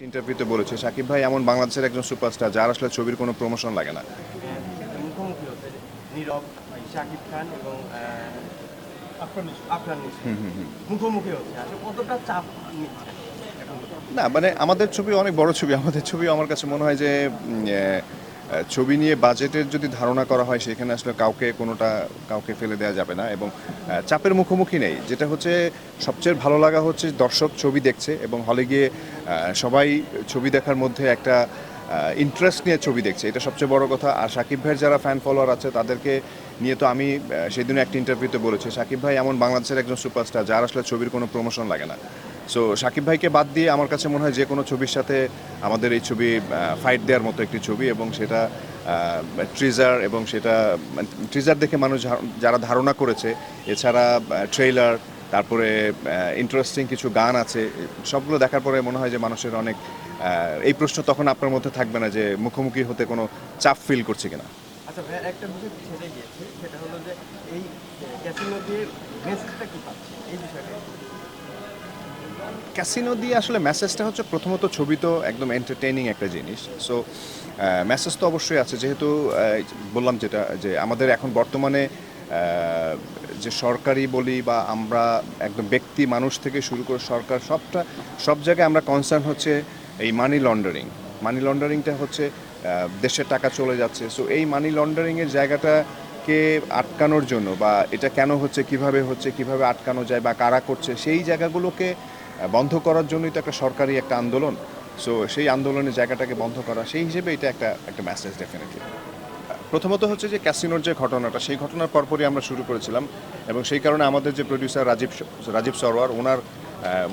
ইন্টারভিউতে বলেছে সাকিব ভাই এমন বাংলাদেশের একজন সুপারস্টার যার আসলে ছবির কোনো প্রমোশন লাগে না। মুখোমুখি হচ্ছে নীরব শাকিব খান এবং আহ, মুখোমুখি হচ্ছে। আসলে কতটা চাপ নিচ্ছে না মানে আমাদের ছবি অনেক বড় ছবি। আমাদের ছবি আমার কাছে মনে হয় যে ছবি নিয়ে বাজেটের যদি ধারণা করা হয়, সেখানে আসলে কাউকে কোনোটা কাউকে ফেলে দেওয়া যাবে না এবং চাপের মুখোমুখি নেই। যেটা হচ্ছে, সবচেয়ে ভালো লাগা হচ্ছে দর্শক ছবি দেখছে এবং হলে গিয়ে সবাই ছবি দেখার মধ্যে একটা ইন্টারেস্ট নিয়ে ছবি দেখছে। এটা সবচেয়ে বড় কথা। আর সাকিব ভাইয়ের যারা ফ্যান ফলোয়ার আছে, তাদেরকে নিয়ে তো আমি সেদিন একটা ইন্টারভিউতে বলেছি, সাকিব ভাই এমন বাংলাদেশের একজন সুপারস্টার যার আসলে ছবির কোনো প্রমোশন লাগে না। সো সাকিব ভাইকে বাদ দিয়ে আমার কাছে মনে হয় যে কোনো ছবির সাথে আমাদের এই ছবি ফাইট দেওয়ার মতো একটি ছবি এবং সেটা ট্রিজার এবং সেটা ট্রিজার দেখে মানুষ যারা ধারণা করেছে, এছাড়া ট্রেইলার তারপরে ইন্টারেস্টিং কিছু গান আছে, সবগুলো দেখার পরে মনে হয় যে মানুষের অনেক এই প্রশ্ন তখন আপনার মধ্যে থাকবে না যে মুখোমুখি হতে কোনো চাপ ফিল করছে কিনা। আচ্ছা একটা ক্যাসিনো দিয়ে আসলে মেসেজটা হচ্ছে প্রথমত ছবি তো একদম এন্টারটেইনিং একটা জিনিস। সো মেসেজ তো অবশ্যই আছে। যেহেতু বললাম যেটা, যে আমাদের এখন বর্তমানে যে সরকারি বলি বা আমরা একদম ব্যক্তি মানুষ থেকে শুরু করে সরকার সবটা, সব জায়গায় আমরা কনসার্ন হচ্ছে এই মানি লন্ডারিং মানি লন্ডারিংটা হচ্ছে দেশের টাকা চলে যাচ্ছে। সো এই মানি লন্ডারিংয়ের জায়গাটাকে আটকানোর জন্য বা এটা কেন হচ্ছে, কীভাবে হচ্ছে, কীভাবে আটকানো যায় বা কারা করছে, সেই জায়গাগুলোকে বন্ধ করার জন্যই তো একটা সরকারি একটা আন্দোলন। সো সেই আন্দোলনের জায়গাটাকে বন্ধ করা, সেই হিসেবে এটা একটা একটা মেসেজ ডেফিনেটলি প্রথমত হচ্ছে যে ক্যাসিনোর যে ঘটনাটা, সেই ঘটনার পরপরই আমরা শুরু করেছিলাম এবং সেই কারণে আমাদের যে প্রডিউসার রাজীব রাজীব সরোয়ার ওনার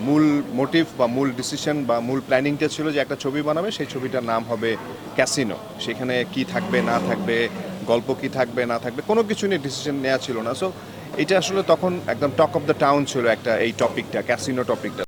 মূল মোটিভ বা মূল ডিসিশন বা মূল প্ল্যানিংটা ছিল যে একটা ছবি বানাবে, সেই ছবিটার নাম হবে ক্যাসিনো। সেখানে কি থাকবে, না থাকবে, গল্প কি থাকবে, না থাকবে, কোনো কিছু নিয়ে ডিসিশন নেওয়া ছিল না। সো এটা আসলে তখন একদম টক অফ দ্য টাউন ছিল একটা এই টপিকটা ক্যাসিনো টপিকটা